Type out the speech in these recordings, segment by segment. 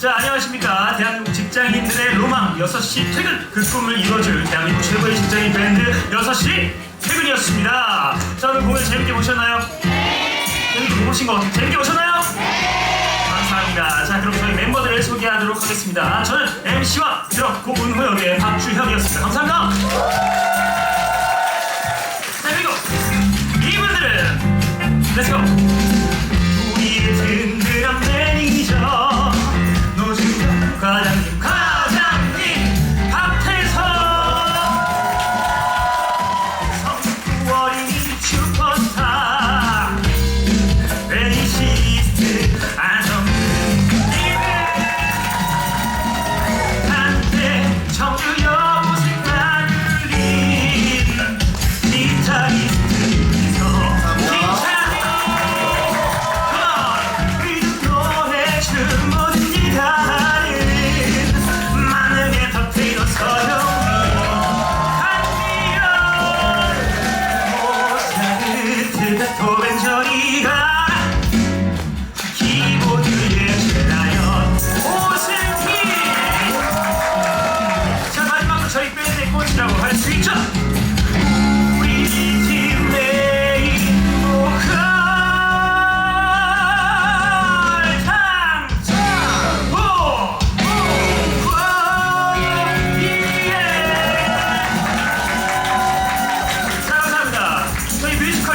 자 안녕하십니까. 대한민국 직장인들의 로망 6시 퇴근. 그 꿈을 이뤄줄 대한민국 최고의 직장인 밴드 6시 퇴근이었습니다. 자 오늘 공연 재밌게 보셨나요? 네. 재밌게 보신 거 재밌게 보셨나요? 네. 감사합니다. 자 그럼 저희 멤버들을 소개하도록 하겠습니다. 저는 MC와 드럼 고은호 역의 박주혁이었습니다. 감사합니다. 자 그리고 이분들은 렛츠고 저리가 키보드의 신라연 오승희 자 마지막으로 저희 밴드의 꽃이라고 할 수 있죠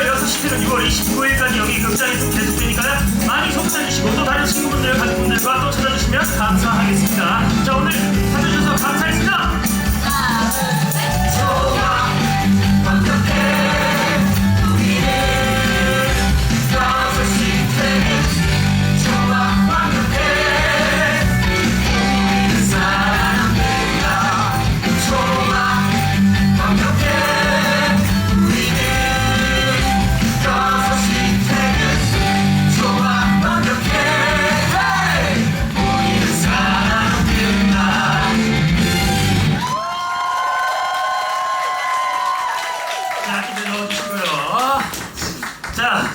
저희 뮤지컬 6시트는 6월 29일까지 여기 극장에서 계속되니까요. 많이 속삭이시고 또 다른 친구분들, 가족분들과 또 찾아주시면 감사하겠습니다. 자, 오늘 찾아주셔서 감사했습니다. 자 기대 넣어주시고요 자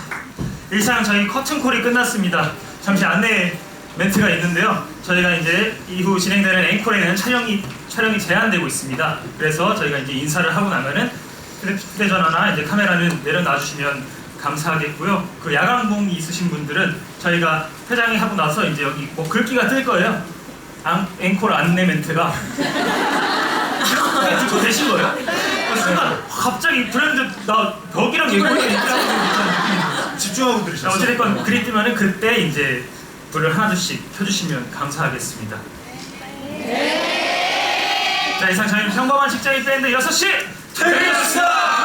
일상 저희 커튼콜이 끝났습니다 잠시 안내 멘트가 있는데요 저희가 이제 이후 진행되는 앵콜에는 촬영이 촬영이 제한되고 있습니다 그래서 저희가 이제 인사를 하고 나면은 휴대- 휴대전화나 이제 카메라는 내려놔 주시면 감사하겠고요. 그 야광봉이 있으신 분들은 저희가 회장이 하고 나서 이제 여기 뭐 글귀가 뜰 거예요. 앙, 앵콜 안내 멘트가 듣고 되신 거예요? 그 순간 갑자기 브랜드 나 벽이랑 얘기하고 있잖아요. 집중하고 자, 들으셨어요? 어찌됐건 그리 뜨면은 그때 이제 불을 하나둘씩 켜주시면 감사하겠습니다. 자 이상 저희는 평범한 직장인 밴드 6시 퇴근했습니다.